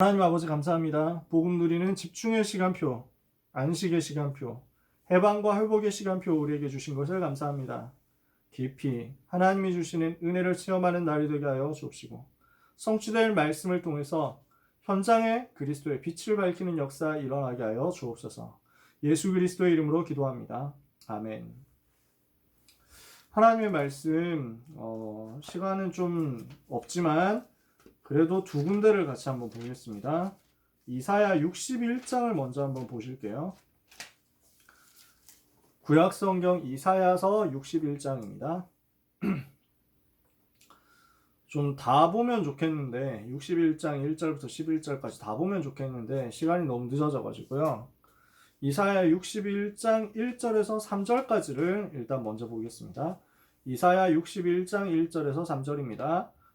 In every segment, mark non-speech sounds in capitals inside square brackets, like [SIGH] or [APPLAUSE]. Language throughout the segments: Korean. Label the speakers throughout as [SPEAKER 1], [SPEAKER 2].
[SPEAKER 1] 하나님 아버지 감사합니다. 복음 누리는 집중의 시간표, 안식의 시간표, 해방과 회복의 시간표 우리에게 주신 것을 감사합니다. 깊이 하나님이 주시는 은혜를 체험하는 날이 되게 하여 주옵시고 성취될 말씀을 통해서 현장에 그리스도의 빛을 밝히는 역사 일어나게 하여 주옵소서. 예수 그리스도의 이름으로 기도합니다. 아멘. 하나님의 말씀 어, 시간은 좀 없지만 그래도 두 군데를 같이 한번 보겠습니다. 이사야 61장을 먼저 한번 보실게요. 구약 성경 이사야서 61장입니다. [CLEARS THROAT] 좀 다 보면 좋겠는데 61장 1절부터 11절까지 다 보면 좋겠는데 시간이 너무 늦어져 가지고요. 이사야 61장 1절에서 3절까지를 일단 먼저 보겠습니다. 이사야 61장 1절에서 3절입니다.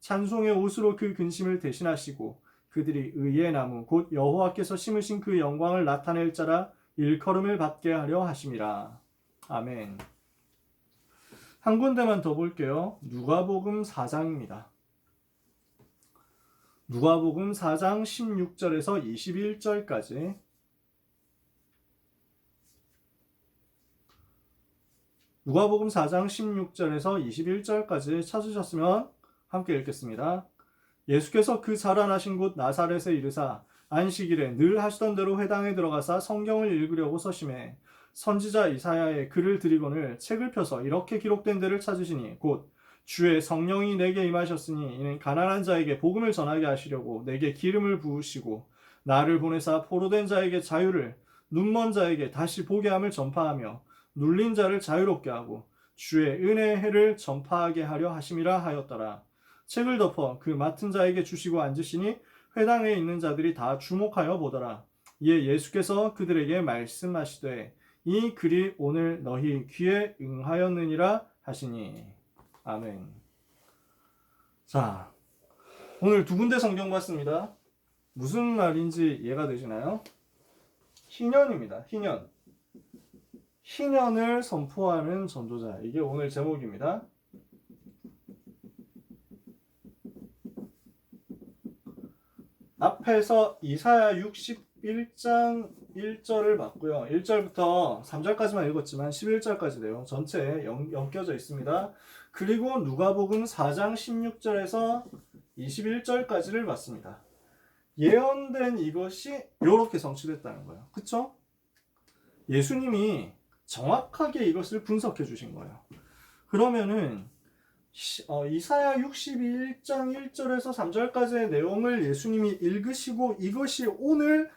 [SPEAKER 1] 찬송의 옷으로 그 근심을 대신하시고 그들이 의의 나무 곧 여호와께서 심으신 그 영광을 나타낼 자라 일컬음을 받게 하려 하심이라. 아멘. 한 군데만 더 볼게요. 누가복음 4장입니다. 누가복음 4장 16절에서 21절까지 누가복음 4장 16절에서 21절까지 찾으셨으면 함께 읽겠습니다. 예수께서 그 자라나신 곳 나사렛에 이르사 안식일에 늘 하시던 대로 회당에 들어가사 성경을 읽으려고 서심해 선지자 이사야의 글을 드리거늘 책을 펴서 이렇게 기록된 데를 찾으시니 곧 주의 성령이 내게 임하셨으니 이는 가난한 자에게 복음을 전하게 하시려고 내게 기름을 부으시고 나를 보내사 포로된 자에게 자유를 눈먼 자에게 다시 보게 함을 전파하며 눌린 자를 자유롭게 하고 주의 은혜의 해를 전파하게 하려 하심이라 하였더라. 책을 덮어 그 맡은 자에게 주시고 앉으시니 회당에 있는 자들이 다 주목하여 보더라. 이에 예수께서 그들에게 말씀하시되 이 글이 오늘 너희 귀에 응하였느니라 하시니 아멘. 자, 오늘 두 군데 성경 봤습니다. 무슨 말인지 이해가 되시나요? 희년입니다. 희년. 희년을 선포하는 전도자. 이게 오늘 제목입니다. 앞에서 이사야 61장 1절을 봤고요. 1절부터 3절까지만 읽었지만 11절까지 내용 전체에 연, 엮여져 있습니다. 그리고 누가복음 4장 16절에서 21절까지를 봤습니다. 예언된 이것이 이렇게 성취됐다는 거예요. 그쵸? 예수님이 정확하게 이것을 분석해 주신 거예요. 그러면은 시- 어, 이사야 61장 1절에서 3절까지의 내용을 예수님이 읽으시고 이것이 오늘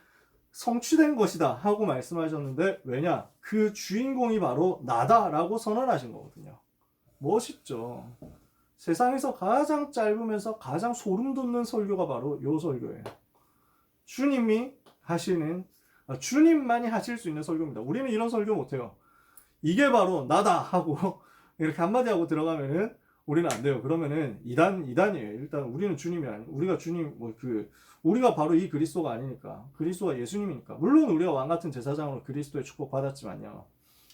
[SPEAKER 1] 성취된 것이다 하고 말씀하셨는데 왜냐? 그 주인공이 바로 나다라고 선언하신 거거든요. 멋있죠. 세상에서 가장 짧으면서 가장 소름 돋는 설교가 바로 요 설교예요. 주님이 하시는 아, 주님만이 하실 수 있는 설교입니다. 우리는 이런 설교 못해요. 이게 바로 나다 하고 [LAUGHS] 이렇게 한마디 하고 들어가면은 우리는 안 돼요. 그러면은 이단 이단이에요. 일단 우리는 주님이 아니 우리가 주님 뭐 그 우리가 바로 이 그리스도가 아니니까 그리스도가 예수님이니까 물론 우리가 왕 같은 제사장으로 그리스도의 축복 받았지만요.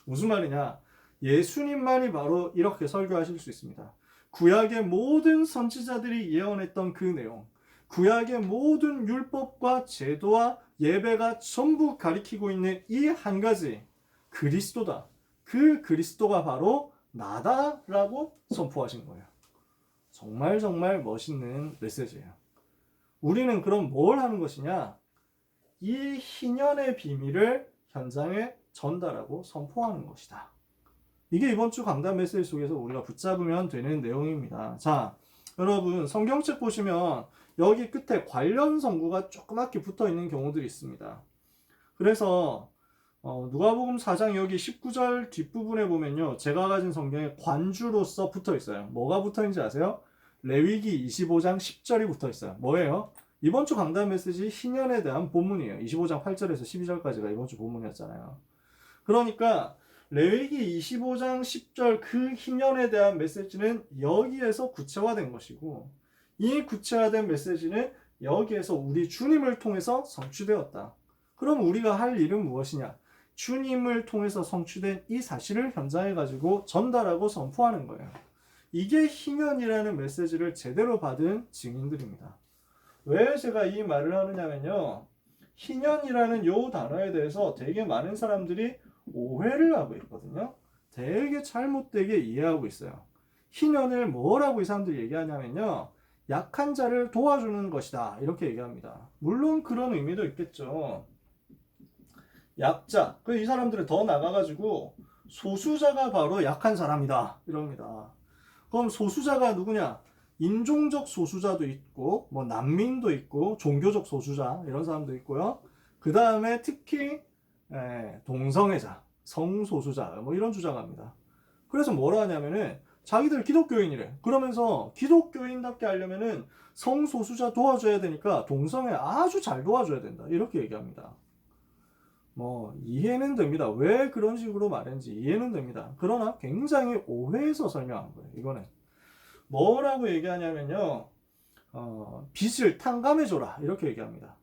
[SPEAKER 1] 무슨 말이냐? 예수님만이 바로 이렇게 설교하실 수 있습니다. 구약의 모든 선지자들이 예언했던 그 내용, 구약의 모든 율법과 제도와 예배가 전부 가리키고 있는 이 한 가지 그리스도다. 그 그리스도가 바로 나다라고 선포하신 거예요. 정말 정말 멋있는 메시지예요. 우리는 그럼 뭘 하는 것이냐? 이 희년의 비밀을 현장에 전달하고 선포하는 것이다. 이게 이번 주 강단 메시지 속에서 우리가 붙잡으면 되는 내용입니다. 자, 여러분 성경책 보시면 여기 끝에 관련 성구가 조그맣게 붙어 있는 경우들이 있습니다. 그래서 어, 누가복음 4장 여기 19절 뒷부분에 보면요. 제가 가진 성경에 관주로서 붙어 있어요. 뭐가 붙어 있는지 아세요? 레위기 25장 10절이 붙어 있어요. 뭐예요? 이번 주 강단 메시지 희년에 대한 본문이에요. 25장 8절에서 12절까지가 이번 주 본문이었잖아요. 그러니까 레위기 25장 10절 그 희년에 대한 메시지는 여기에서 구체화된 것이고 이 구체화된 메시지는 여기에서 우리 주님을 통해서 성취되었다. 그럼 우리가 할 일은 무엇이냐? 주님을 통해서 성취된 이 사실을 현장에 가지고 전달하고 선포하는 거예요. 이게 희년이라는 메시지를 제대로 받은 증인들입니다. 왜 제가 이 말을 하느냐면요. 희년이라는 요 단어에 대해서 되게 많은 사람들이 오해를 하고 있거든요. 되게 잘못되게 이해하고 있어요. 희년을 뭐라고 이 사람들이 얘기하냐면요. 약한 자를 도와주는 것이다. 이렇게 얘기합니다. 물론 그런 의미도 있겠죠. 약자. 그 이 사람들은 더 나가가지고 소수자가 바로 약한 사람이다. 이럽니다. 그럼 소수자가 누구냐? 인종적 소수자도 있고, 뭐 난민도 있고, 종교적 소수자 이런 사람도 있고요. 그 다음에 특히 에, 동성애자, 성소수자 뭐 이런 주장합니다. 그래서 뭐라 하냐면은 자기들 기독교인이래. 그러면서 기독교인답게 하려면은 성소수자 도와줘야 되니까 동성애 아주 잘 도와줘야 된다. 이렇게 얘기합니다. 뭐 이해는 됩니다. 왜 그런 식으로 말했는지 이해는 됩니다. 그러나 굉장히 오해해서 설명한 거예요. 이거는 뭐라고 얘기하냐면요. 어, 빚을 탕감해 줘라 이렇게 얘기합니다.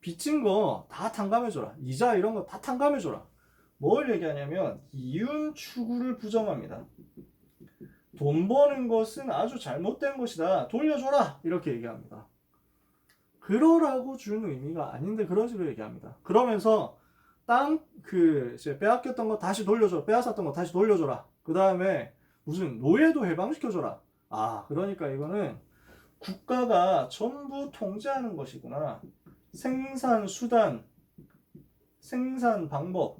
[SPEAKER 1] 빚진 거 다 탕감해 줘라. 이자 이런 거 다 탕감해 줘라. 뭘 얘기하냐면 이윤 추구를 부정합니다. 돈 버는 것은 아주 잘못된 것이다. 돌려줘라. 이렇게 얘기합니다. 그러라고 준 의미가 아닌데 그런 식으로 얘기합니다. 그러면서 땅그 이제 빼앗겼던 거 다시 돌려줘. 빼앗았던 거 다시 돌려줘라. 그 다음에 무슨 노예도 해방시켜줘라. 아 그러니까 이거는 국가가 전부 통제하는 것이구나. 생산 수단, 생산 방법,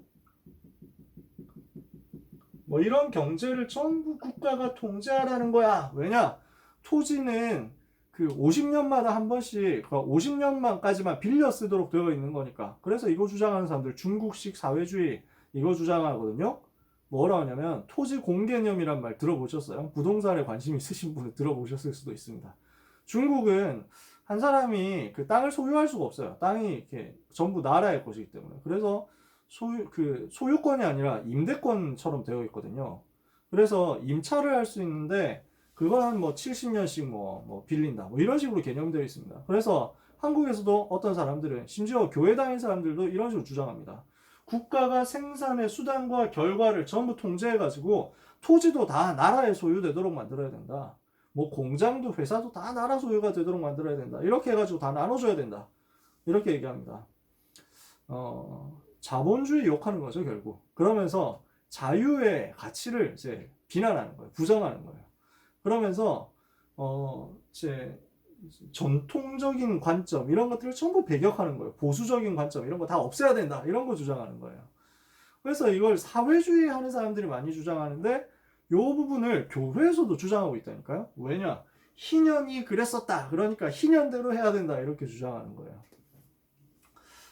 [SPEAKER 1] 뭐 이런 경제를 전부 국가가 통제하라는 거야. 왜냐? 토지는 그 50년마다 한 번씩 50년만까지만 빌려 쓰도록 되어 있는 거니까. 그래서 이거 주장하는 사람들 중국식 사회주의 이거 주장하거든요. 뭐라 하냐면 토지 공개념이란 말 들어보셨어요? 부동산에 관심 있으신 분은 들어보셨을 수도 있습니다. 중국은 한 사람이 그 땅을 소유할 수가 없어요. 땅이 이렇게 전부 나라의 것이기 때문에. 그래서 소유 그 소유권이 아니라 임대권처럼 되어 있거든요. 그래서 임차를 할 수 있는데 그건 한뭐 70년씩 뭐, 뭐 빌린다. 뭐 이런 식으로 개념되어 있습니다. 그래서 한국에서도 어떤 사람들은 심지어 교회 다니는 사람들도 이런 식으로 주장합니다. 국가가 생산의 수단과 결과를 전부 통제해 가지고 토지도 다 나라의 소유되도록 만들어야 된다. 뭐 공장도 회사도 다 나라 소유가 되도록 만들어야 된다. 이렇게 해가지고 다 나눠줘야 된다. 이렇게 얘기합니다. 어, 자본주의 욕하는 거죠, 결국. 그러면서 자유의 가치를 이제 비난하는 거예요. 부정하는 거예요. 그러면서, 어, 이제 전통적인 관점, 이런 것들을 전부 배격하는 거예요. 보수적인 관점, 이런 거 다 없애야 된다. 이런 거 주장하는 거예요. 그래서 이걸 사회주의 하는 사람들이 많이 주장하는데, 요 부분을 교회에서도 주장하고 있다니까요. 왜냐? 희년이 그랬었다. 그러니까 희년대로 해야 된다. 이렇게 주장하는 거예요.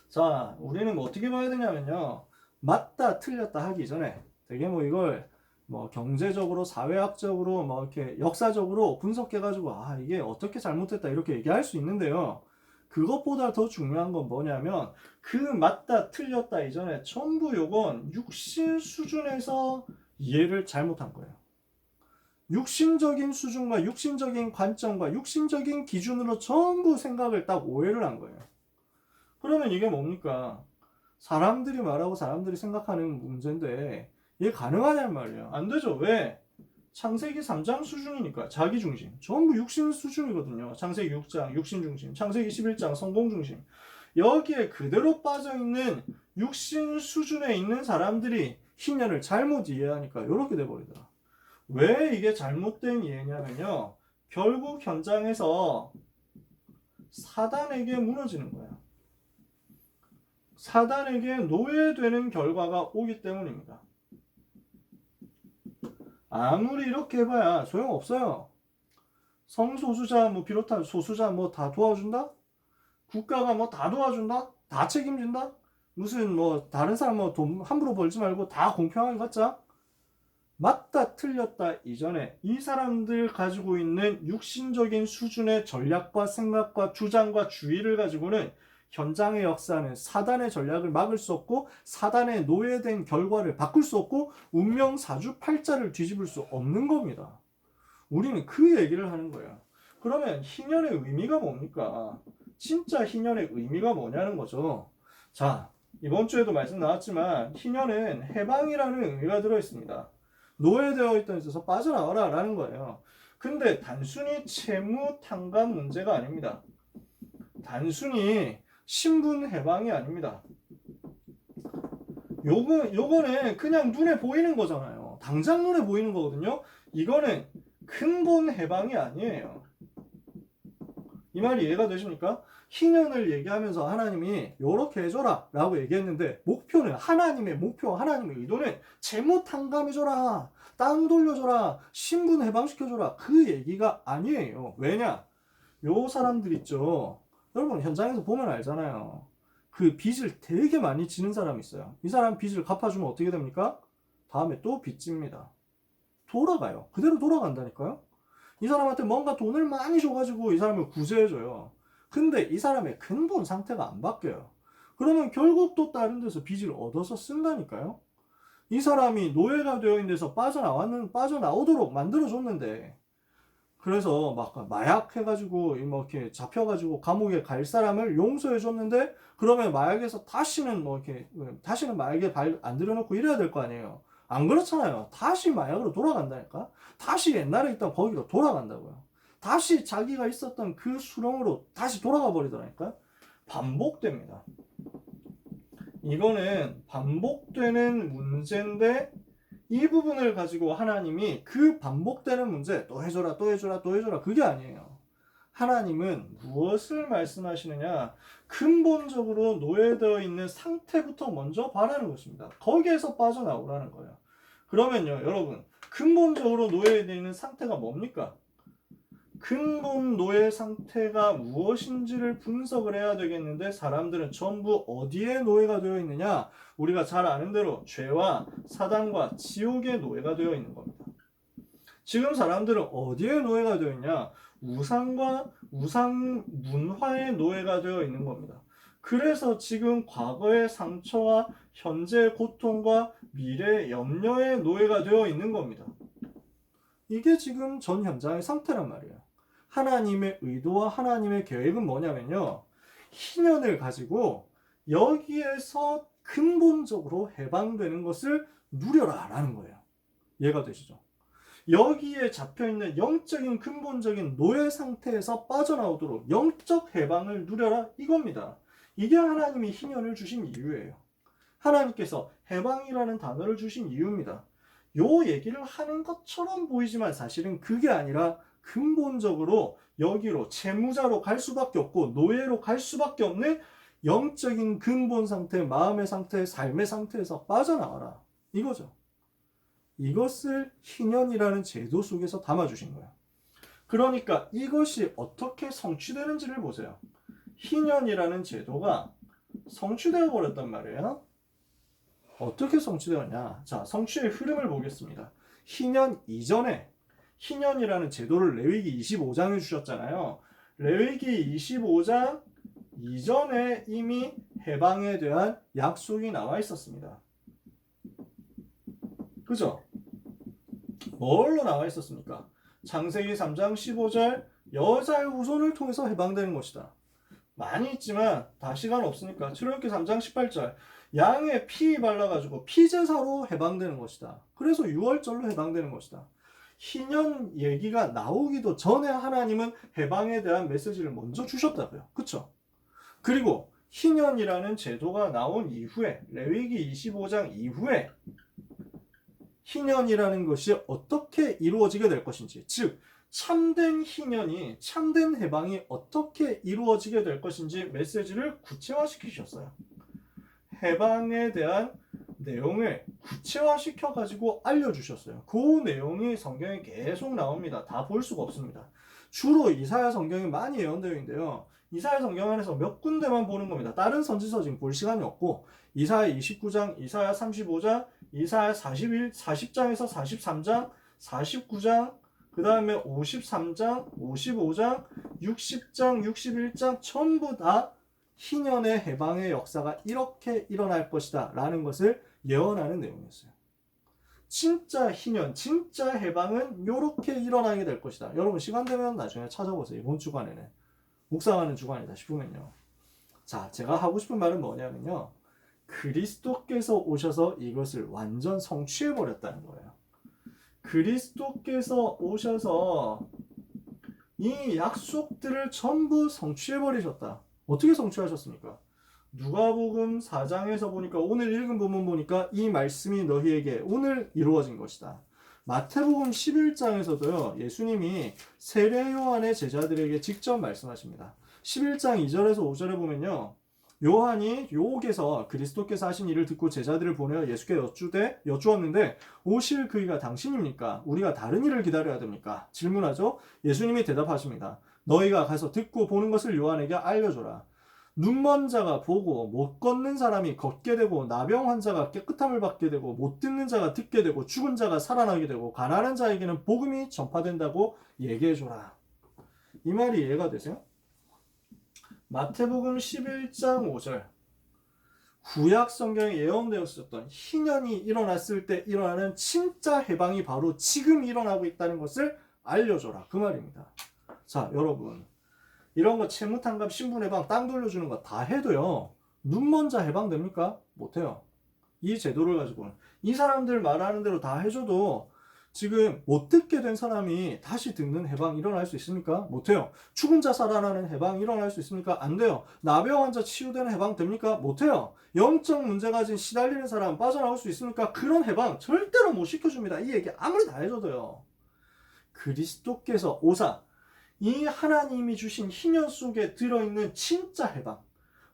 [SPEAKER 1] 자, 우리는 뭐 어떻게 봐야 되냐면요. 맞다, 틀렸다 하기 전에 되게 뭐 이걸 뭐 경제적으로, 사회학적으로, 뭐 이렇게 역사적으로 분석해 가지고 아, 이게 어떻게 잘못했다 이렇게 얘기할 수 있는데요. 그것보다 더 중요한 건 뭐냐면 그 맞다, 틀렸다 이전에 전부 요건 육신 수준에서 이해를 잘못한 거예요. 육신적인 수준과 육신적인 관점과 육신적인 기준으로 전부 생각을 딱 오해를 한 거예요. 그러면 이게 뭡니까? 사람들이 말하고 사람들이 생각하는 문제인데 이게 가능하냔 말이에요. 안 되죠. 왜? 창세기 3장 수준이니까 자기 중심. 전부 육신 수준이거든요. 창세기 6장 육신 중심, 창세기 11장 성공 중심. 여기에 그대로 빠져 있는 육신 수준에 있는 사람들이 희년을 잘못 이해하니까 이렇게 돼 버리더라. 왜 이게 잘못된 이해냐면요. 결국 현장에서 사단에게 무너지는 거야. 사단에게 노예되는 결과가 오기 때문입니다. 아무리 이렇게 해봐야 소용없어요. 성소수자 뭐 비롯한 소수자 뭐 다 도와준다? 국가가 뭐 다 도와준다? 다 책임진다? 무슨 뭐 다른 사람 뭐 돈 함부로 벌지 말고 다 공평하게 갖자? 맞다 틀렸다 이전에 이 사람들 가지고 있는 육신적인 수준의 전략과 생각과 주장과 주의를 가지고는 현장의 역사는 사단의 전략을 막을 수 없고 사단의 노예된 결과를 바꿀 수 없고 운명 사주 팔자를 뒤집을 수 없는 겁니다. 우리는 그 얘기를 하는 거야. 그러면 희년의 의미가 뭡니까? 진짜 희년의 의미가 뭐냐는 거죠. 자, 이번 주에도 말씀 나왔지만 희년은 해방이라는 의미가 들어 있습니다. 노예되어 있던 데서 빠져나와라 라는 거예요. 근데 단순히 채무 탕감 문제가 아닙니다. 단순히 신분 해방이 아닙니다. 요거, 요거는 그냥 눈에 보이는 거잖아요. 당장 눈에 보이는 거거든요. 이거는 근본 해방이 아니에요. 이 말이 이해가 되십니까? 희년을 얘기하면서 하나님이 요렇게 해줘라 라고 얘기했는데 목표는 하나님의 목표 하나님의 의도는 재무 탕감해줘라 땅 돌려줘라 신분 해방시켜줘라 그 얘기가 아니에요 왜냐 요 사람들 있죠 여러분 현장에서 보면 알잖아요 그 빚을 되게 많이 지는 사람이 있어요 이 사람 빚을 갚아주면 어떻게 됩니까? 다음에 또 빚집니다 돌아가요 그대로 돌아간다니까요 이 사람한테 뭔가 돈을 많이 줘가지고 이 사람을 구제해줘요 근데 이 사람의 근본 상태가 안 바뀌어요. 그러면 결국 또 다른 데서 빚을 얻어서 쓴다니까요. 이 사람이 노예가 되어 있는 데서 빠져나왔는 빠져나오도록 만들어줬는데 그래서 막 마약 해가지고 뭐 이렇게 잡혀가지고 감옥에 갈 사람을 용서해줬는데 그러면 마약에서 다시는 뭐 이렇게 다시는 마약에 발 안 들여놓고 이래야 될 거 아니에요. 안 그렇잖아요. 다시 마약으로 돌아간다니까. 다시 옛날에 있던 거기로 돌아간다고요. 다시 자기가 있었던 그 수렁으로 다시 돌아가 버리더라니까. 반복됩니다. 이거는 반복되는 문제인데 이 부분을 가지고 하나님이 그 반복되는 문제 또 해줘라 또 해줘라 또 해줘라 그게 아니에요. 하나님은 무엇을 말씀하시느냐 근본적으로 노예되어 있는 상태부터 먼저 바라는 것입니다. 거기에서 빠져나오라는 거예요. 그러면요 여러분 근본적으로 노예되어 있는 상태가 뭡니까? 근본 노예 상태가 무엇인지를 분석을 해야 되겠는데 사람들은 전부 어디에 노예가 되어 있느냐? 우리가 잘 아는 대로 죄와 사단과 지옥의 노예가 되어 있는 겁니다. 지금 사람들은 어디에 노예가 되어 있냐? 우상과 우상 문화의 노예가 되어 있는 겁니다. 그래서 지금 과거의 상처와 현재의 고통과 미래의 염려의 노예가 되어 있는 겁니다. 이게 지금 전 현장의 상태란 말이에요. 하나님의 의도와 하나님의 계획은 뭐냐면요. 희년을 가지고 여기에서 근본적으로 해방되는 것을 누려라 라는 거예요. 이해가 되시죠? 여기에 잡혀있는 영적인 근본적인 노예 상태에서 빠져나오도록 영적 해방을 누려라 이겁니다. 이게 하나님이 희년을 주신 이유예요. 하나님께서 해방이라는 단어를 주신 이유입니다. 요 얘기를 하는 것처럼 보이지만 사실은 그게 아니라 근본적으로 여기로 채무자로 갈 수밖에 없고 노예로 갈 수밖에 없는 영적인 근본 상태, 마음의 상태, 삶의 상태에서 빠져나와라. 이거죠. 이것을 희년이라는 제도 속에서 담아주신 거예요. 그러니까 이것이 어떻게 성취되는지를 보세요. 희년이라는 제도가 성취되어 버렸단 말이에요. 어떻게 성취되었냐? 자, 성취의 흐름을 보겠습니다. 희년 이전에 희년이라는 제도를 레위기 25장에 주셨잖아요. 레위기 25장 이전에 이미 해방에 대한 약속이 나와 있었습니다. 그죠? 뭘로 나와 있었습니까? 창세기 3장 15절 여자의 후손을 통해서 해방되는 것이다. 많이 있지만 다 시간 없으니까 출애굽기 3장 18절 양의 피 발라가지고 피제사로 해방되는 것이다. 그래서 6월절로 해방되는 것이다. 희년 얘기가 나오기도 전에 하나님은 해방에 대한 메시지를 먼저 주셨다고요. 그쵸? 그리고 희년이라는 제도가 나온 이후에 레위기 25장 이후에 희년이라는 것이 어떻게 이루어지게 될 것인지 즉 참된 희년이 참된 해방이 어떻게 이루어지게 될 것인지 메시지를 구체화시키셨어요. 해방에 대한 내용을 구체화시켜 가지고 알려주셨어요. 그 내용이 성경에 계속 나옵니다. 다 볼 수가 없습니다. 주로 이사야 성경이 많이 예언되어 있는데요. 이사야 성경 안에서 몇 군데만 보는 겁니다. 다른 선지서 지금 볼 시간이 없고 이사야 29장, 이사야 35장, 이사야 41, 40장에서 43장, 49장, 그 다음에 53장, 55장, 60장, 61장 전부 다 희년의 해방의 역사가 이렇게 일어날 것이다 라는 것을 예언하는 내용이었어요. 진짜 희년, 진짜 해방은 이렇게 일어나게 될 것이다. 여러분 시간 되면 나중에 찾아보세요. 이번 주간에는 묵상하는 주간이다 싶으면요. 자, 제가 하고 싶은 말은 뭐냐면요. 그리스도께서 오셔서 이것을 완전 성취해 버렸다는 거예요. 그리스도께서 오셔서 이 약속들을 전부 성취해 버리셨다. 어떻게 성취하셨습니까? 누가복음 4장에서 보니까 오늘 읽은 부분 보니까 이 말씀이 너희에게 오늘 이루어진 것이다. 마태복음 11장에서도요. 예수님이 세례 요한의 제자들에게 직접 말씀하십니다. 11장 2절에서 5절에 보면요. 요한이 요옥에서 그리스도께서 하신 일을 듣고 제자들을 보내어 예수께 여쭈되 여쭈었는데 오실 그이가 당신입니까? 우리가 다른 일을 기다려야 됩니까? 질문하죠. 예수님이 대답하십니다. 너희가 가서 듣고 보는 것을 요한에게 알려줘라. 눈먼 자가 보고 못 걷는 사람이 걷게 되고 나병 환자가 깨끗함을 받게 되고 못 듣는 자가 듣게 되고 죽은 자가 살아나게 되고 가난한 자에게는 복음이 전파된다고 얘기해 줘라. 이 말이 이해가 되세요? 마태복음 11장 5절 구약 성경에 예언되었었던 희년이 일어났을 때 일어나는 진짜 해방이 바로 지금 일어나고 있다는 것을 알려줘라 그 말입니다. 자 여러분 이런 거 채무 탕감 신분 해방 땅 돌려주는 거 다 해도요 눈먼 자 해방됩니까? 못해요. 이 제도를 가지고는 이 사람들 말하는 대로 다 해줘도 지금 못 듣게 된 사람이 다시 듣는 해방 일어날 수 있습니까? 못해요. 죽은 자 살아나는 해방 일어날 수 있습니까? 안 돼요. 나병 환자 치유되는 해방 됩니까? 못해요. 영적 문제 가진 시달리는 사람 빠져나올 수 있습니까? 그런 해방 절대로 못 시켜줍니다. 이 얘기 아무리 다 해줘도요. 그리스도께서 오사 이 하나님이 주신 희년 속에 들어있는 진짜 해방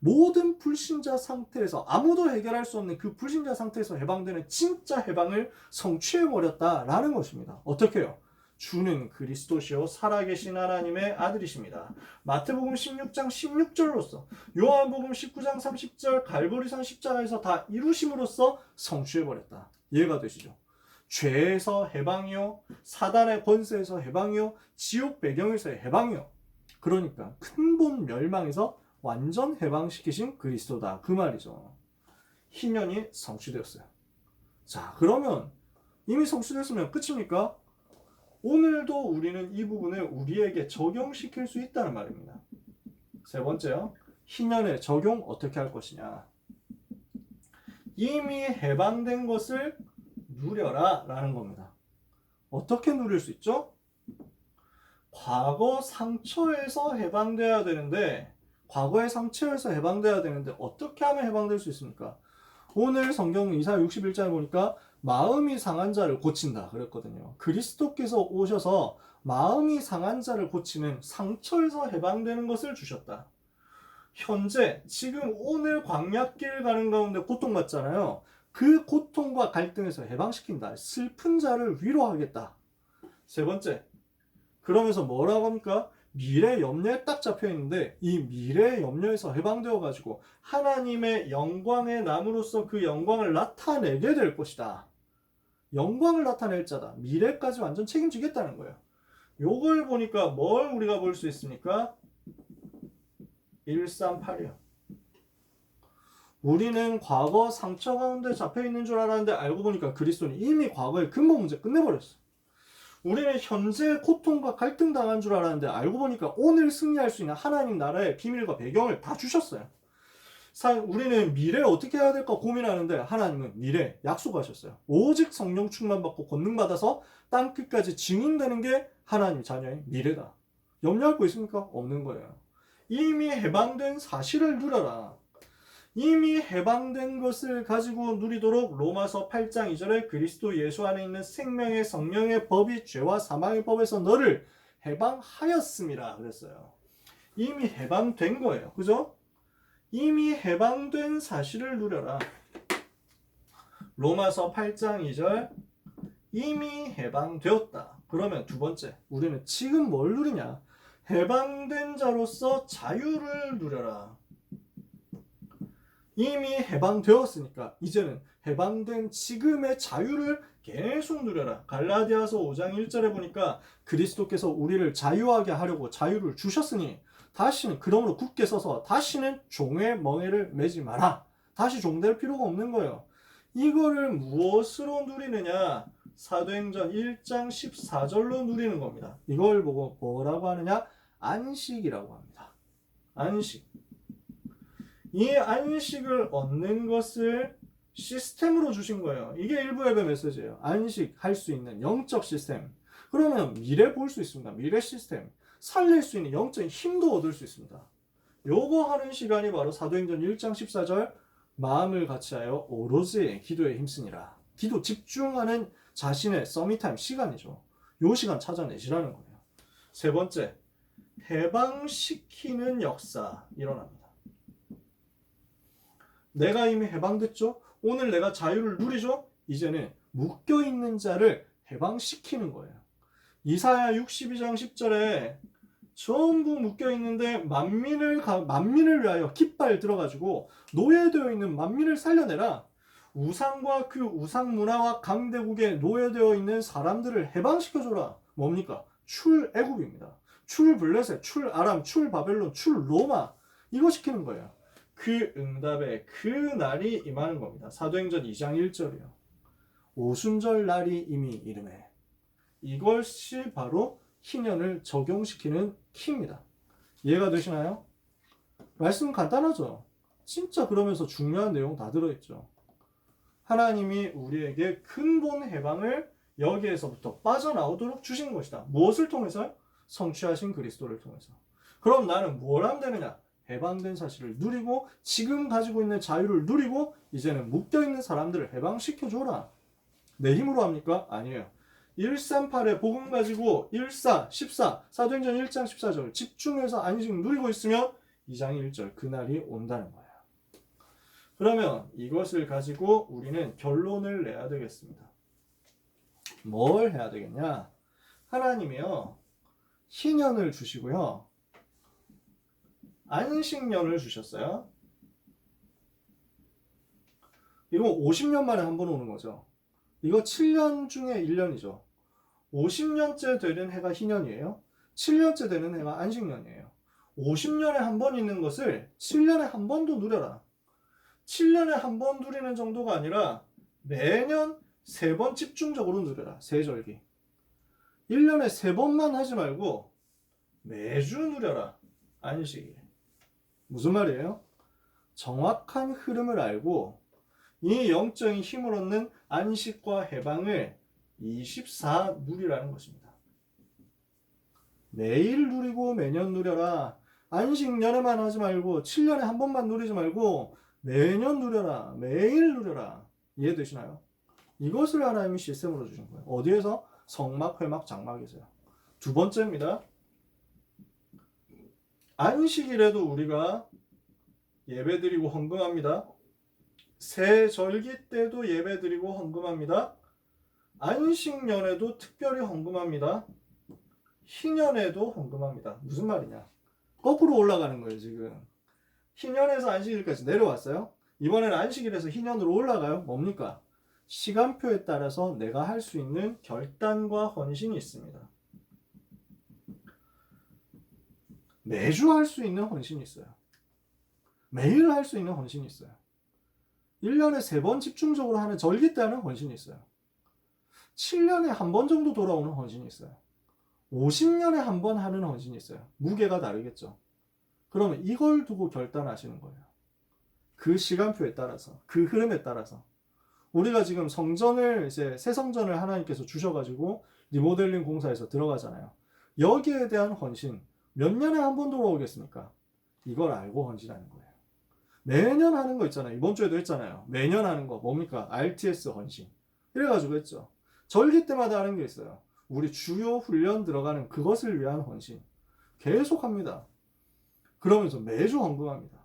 [SPEAKER 1] 모든 불신자 상태에서 아무도 해결할 수 없는 그 불신자 상태에서 해방되는 진짜 해방을 성취해버렸다라는 것입니다. 어떻게 요? 주는 그리스도시요 살아계신 하나님의 아들이십니다. 마태복음 16장 16절로서 요한복음 19장 30절 갈보리산 십자가에서 다 이루심으로써 성취해버렸다. 이해가 되시죠? 죄에서 해방이요 사단의 권세에서 해방이요 지옥 배경에서의 해방이요 그러니까 근본 멸망에서 완전 해방시키신 그리스도다. 그 말이죠. 희년이 성취되었어요. 자, 그러면 이미 성취됐으면 끝입니까? 오늘도 우리는 이 부분을 우리에게 적용시킬 수 있다는 말입니다. 세 번째요. 희년의 적용 어떻게 할 것이냐. 이미 해방된 것을 누려라 라는 겁니다. 어떻게 누릴 수 있죠? 과거 상처에서 해방돼야 되는데 과거의 상처에서 해방돼야 되는데 어떻게 하면 해방될 수 있습니까? 오늘 성경 이사 61장에 보니까 마음이 상한 자를 고친다 그랬거든요. 그리스도께서 오셔서 마음이 상한 자를 고치는 상처에서 해방되는 것을 주셨다. 현재 지금 오늘 광야길 가는 가운데 고통받잖아요. 그 고통과 갈등에서 해방시킨다. 슬픈 자를 위로하겠다. 세 번째. 그러면서 뭐라고 합니까? 미래 염려에 딱 잡혀 있는데 이 미래 염려에서 해방되어 가지고 하나님의 영광의 남으로서 그 영광을 나타내게 될 것이다. 영광을 나타낼 자다. 미래까지 완전 책임지겠다는 거예요. 요걸 보니까 뭘 우리가 볼 수 있습니까? 138이요. 우리는 과거 상처 가운데 잡혀 있는 줄 알았는데 알고 보니까 그리스도는 이미 과거의 근본 문제 끝내버렸어. 우리는 현재 고통과 갈등 당한 줄 알았는데 알고 보니까 오늘 승리할 수 있는 하나님 나라의 비밀과 배경을 다 주셨어요. 사, 우리는 미래 어떻게 해야 될까 고민하는데 하나님은 미래 약속하셨어요. 오직 성령 충만 받고 권능 받아서 땅 끝까지 증인되는 게 하나님 자녀의 미래다. 염려할 거 있습니까? 없는 거예요. 이미 해방된 사실을 누려라. 이미 해방된 것을 가지고 누리도록 로마서 8장 2절에 그리스도 예수 안에 있는 생명의 성령의 법이 죄와 사망의 법에서 너를 해방하였음이라 그랬어요. 이미 해방된 거예요. 그죠? 이미 해방된 사실을 누려라. 로마서 8장 2절 이미 해방되었다. 그러면 두 번째, 우리는 지금 뭘 누리냐? 해방된 자로서 자유를 누려라. 이미 해방되었으니까 이제는 해방된 지금의 자유를 계속 누려라. 갈라디아서 5장 1절에 보니까 그리스도께서 우리를 자유하게 하려고 자유를 주셨으니 다시는 그러므로 굳게 서서 다시는 종의 멍에를 매지 마라. 다시 종될 필요가 없는 거예요. 이거를 무엇으로 누리느냐? 사도행전 1장 14절로 누리는 겁니다. 이걸 보고 뭐라고 하느냐? 안식이라고 합니다. 안식. 이 안식을 얻는 것을 시스템으로 주신 거예요. 이게 일부 예배 메시지예요. 안식할 수 있는 영적 시스템. 그러면 미래 볼 수 있습니다. 미래 시스템. 살릴 수 있는 영적인 힘도 얻을 수 있습니다. 요거 하는 시간이 바로 사도행전 1장 14절 마음을 같이하여 오로지 기도에 힘쓰니라. 기도 집중하는 자신의 서밋타임 시간이죠. 요 시간 찾아내시라는 거예요. 세 번째, 해방시키는 역사 일어납니다. 내가 이미 해방됐죠? 오늘 내가 자유를 누리죠? 이제는 묶여있는 자를 해방시키는 거예요. 이사야 62장 10절에 전부 묶여 있는데 만민을, 가- 만민을 위하여 깃발 들어가지고 노예되어 있는 만민을 살려내라. 우상과 그 우상 문화와 강대국에 노예되어 있는 사람들을 해방시켜 줘라. 뭡니까? 출애굽입니다. 출블레셋, 출아람, 출바벨론, 출로마 이거 시키는 거예요. 그 응답에 그 날이 임하는 겁니다. 사도행전 2장 1절이요. 오순절 날이 이미 이름에 이것이 바로 희년을 적용시키는 키입니다. 이해가 되시나요? 말씀 간단하죠? 진짜 그러면서 중요한 내용 다 들어있죠. 하나님이 우리에게 근본 해방을 여기에서부터 빠져나오도록 주신 것이다. 무엇을 통해서요? 성취하신 그리스도를 통해서. 그럼 나는 뭘 하면 되느냐? 해방된 사실을 누리고 지금 가지고 있는 자유를 누리고 이제는 묶여 있는 사람들을 해방시켜 줘라. 내 힘으로 합니까? 아니에요. 138의 복음 가지고 14, 14, 사도행전 1장 14절 집중해서 안식 누리고 있으면 2장 1절 그날이 온다는 거예요. 그러면 이것을 가지고 우리는 결론을 내야 되겠습니다. 뭘 해야 되겠냐? 하나님이요. 희년을 주시고요. 안식년을 주셨어요. 이거 50년 만에 한 번 오는 거죠. 이거 7년 중에 1년이죠. 50년째 되는 해가 희년이에요. 7년째 되는 해가 안식년이에요. 50년에 한 번 있는 것을 7년에 한 번도 누려라. 7년에 한 번 누리는 정도가 아니라 매년 세 번 집중적으로 누려라. 세절기. 1년에 세 번만 하지 말고 매주 누려라. 안식일. 무슨 말이에요? 정확한 흐름을 알고 이 영적인 힘을 얻는 안식과 해방을 24 누리라는 것입니다. 매일 누리고 매년 누려라. 안식년에만 하지 말고 7년에 한 번만 누리지 말고 매년 누려라. 매일 누려라. 이해되시나요? 이것을 하나님이 시스템으로 주신 거예요. 어디에서? 성막, 회막, 장막에서요. 두 번째입니다. 안식일에도 우리가 예배드리고 헌금합니다. 새 절기 때도 예배드리고 헌금합니다. 안식년에도 특별히 헌금합니다. 희년에도 헌금합니다. 무슨 말이냐? 거꾸로 올라가는 거예요, 지금. 희년에서 안식일까지 내려왔어요. 이번에는 안식일에서 희년으로 올라가요. 뭡니까? 시간표에 따라서 내가 할 수 있는 결단과 헌신이 있습니다. 매주 할 수 있는 헌신이 있어요. 매일 할 수 있는 헌신이 있어요. 1년에 3번 집중적으로 하는 절기 때 하는 헌신이 있어요. 7년에 한 번 정도 돌아오는 헌신이 있어요. 50년에 한 번 하는 헌신이 있어요. 무게가 다르겠죠. 그러면 이걸 두고 결단하시는 거예요. 그 시간표에 따라서, 그 흐름에 따라서. 우리가 지금 성전을, 이제 새 성전을 하나님께서 주셔가지고 리모델링 공사에서 들어가잖아요. 여기에 대한 헌신, 몇 년에 한 번 돌아오겠습니까? 이걸 알고 헌신하는 거예요. 매년 하는 거 있잖아요. 이번 주에도 했잖아요. 매년 하는 거 뭡니까? RTS 헌신. 이래가지고 했죠. 절기 때마다 하는 게 있어요. 우리 주요 훈련 들어가는 그것을 위한 헌신. 계속 합니다. 그러면서 매주 헌금합니다.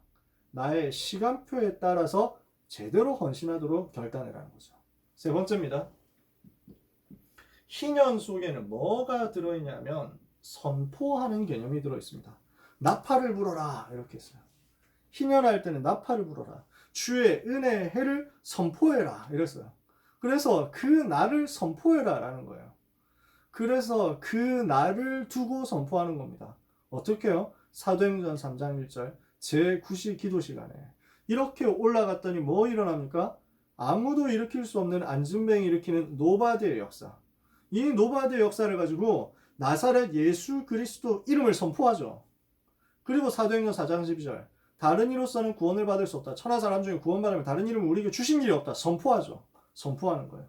[SPEAKER 1] 나의 시간표에 따라서 제대로 헌신하도록 결단해라는 거죠. 세 번째입니다. 희년 속에는 뭐가 들어있냐면 선포하는 개념이 들어 있습니다. 나팔을 불어라 이렇게 했어요. 희년할 때는 나팔을 불어라. 주의 은혜의 해를 선포해라 이랬어요. 그래서 그 날을 선포해라라는 거예요. 그래서 그 날을 두고 선포하는 겁니다. 어떻게요? 사도행전 3장 1절 제9시 기도 시간에 이렇게 올라갔더니 뭐 일어납니까? 아무도 일으킬 수 없는 안진뱅이 일으키는 노바드의 역사. 이 노바드의 역사를 가지고 나사렛 예수 그리스도 이름을 선포하죠. 그리고 사도행전 4장 12절 다른 이로서는 구원을 받을 수 없다. 천하 사람 중에 구원받으면 다른 이름을 우리에게 주신 일이 없다. 선포하죠. 선포하는 거예요.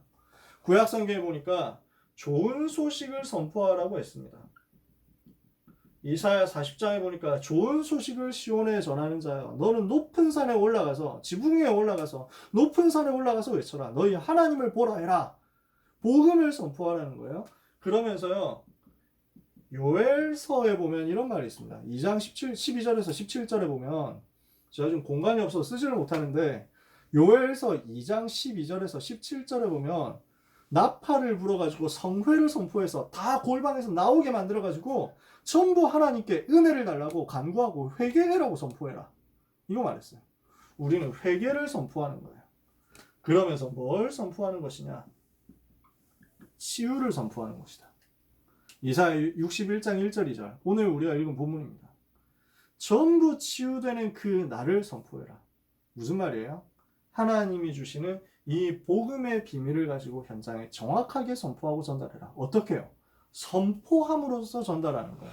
[SPEAKER 1] 구약 성경에 보니까 좋은 소식을 선포하라고 했습니다. 이사야 40장에 보니까 좋은 소식을 시온에 전하는 자여 너는 높은 산에 올라가서 지붕 위에 올라가서 높은 산에 올라가서 외쳐라 너희 하나님을 보라 해라 복음을 선포하라는 거예요. 그러면서요 요엘서에 보면 이런 말이 있습니다. 2장 17, 12절에서 17절에 보면 제가 좀 공간이 없어서 쓰지를 못하는데 요엘서 2장 12절에서 17절에 보면 나팔을 불어가지고 성회를 선포해서 다 골방에서 나오게 만들어가지고 전부 하나님께 은혜를 달라고 간구하고 회개해라고 선포해라. 이거 말했어요. 우리는 회개를 선포하는 거예요. 그러면서 뭘 선포하는 것이냐? 치유를 선포하는 것이다. 이사야 61장 1절 2절. 오늘 우리가 읽은 본문입니다. 전부 치유되는 그 날을 선포해라. 무슨 말이에요? 하나님이 주시는 이 복음의 비밀을 가지고 현장에 정확하게 선포하고 전달해라. 어떻게 해요? 선포함으로써 전달하는 거예요.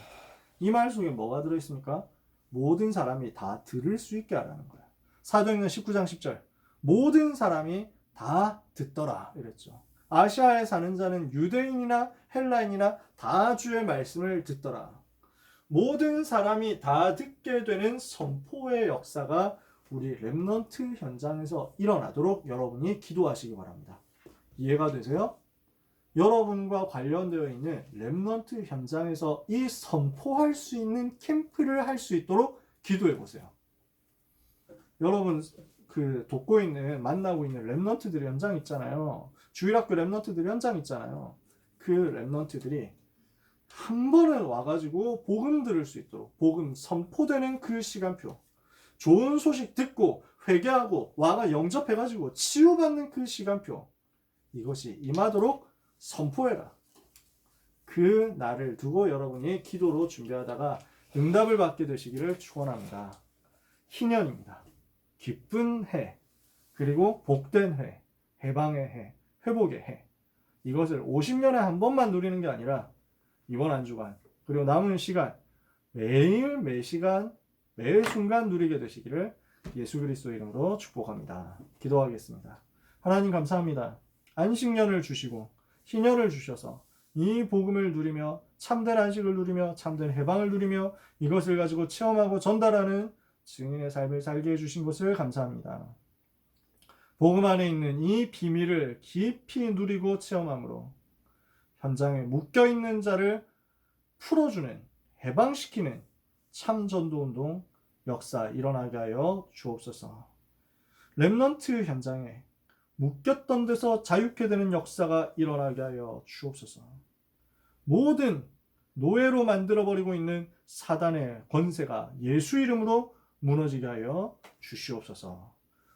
[SPEAKER 1] 이 말 속에 뭐가 들어있습니까? 모든 사람이 다 들을 수 있게 하라는 거예요. 사도행전 19장 10절. 모든 사람이 다 듣더라. 이랬죠. 아시아에 사는 자는 유대인이나 헬라인이나 다 주의 말씀을 듣더라. 모든 사람이 다 듣게 되는 선포의 역사가 우리 랩넌트 현장에서 일어나도록 여러분이 기도하시기 바랍니다. 이해가 되세요? 여러분과 관련되어 있는 랩넌트 현장에서 이 선포할 수 있는 캠프를 할 수 있도록 기도해 보세요. 여러분 그 돕고 있는 만나고 있는 랩넌트들 현장 있잖아요. 주일학교 랩넌트들 현장 있잖아요. 그 랩넌트들이 한 번은 와가지고 복음 들을 수 있도록 복음 선포되는 그 시간표 좋은 소식 듣고 회개하고 와가 영접해가지고 치유받는 그 시간표 이것이 임하도록 선포해라. 그 날을 두고 여러분이 기도로 준비하다가 응답을 받게 되시기를 축원합니다. 희년입니다. 기쁜 해 그리고 복된 해 해방의 해 회복의 해 이것을 50년에 한 번만 누리는 게 아니라 이번 한 주간 그리고 남은 시간 매일 매 시간 매 순간 누리게 되시기를 예수 그리스도 이름으로 축복합니다. 기도하겠습니다. 하나님 감사합니다. 안식년을 주시고 희년을 주셔서 이 복음을 누리며 참된 안식을 누리며 참된 해방을 누리며 이것을 가지고 체험하고 전달하는 증인의 삶을 살게 해주신 것을 감사합니다. 복음 안에 있는 이 비밀을 깊이 누리고 체험함으로 현장에 묶여 있는 자를 풀어주는 해방시키는 참 전도 운동 역사 일어나게 하여 주옵소서. 렘넌트 현장에 묶였던 데서 자유케 되는 역사가 일어나게 하여 주옵소서. 모든 노예로 만들어버리고 있는 사단의 권세가 예수 이름으로 무너지게 하여 주시옵소서.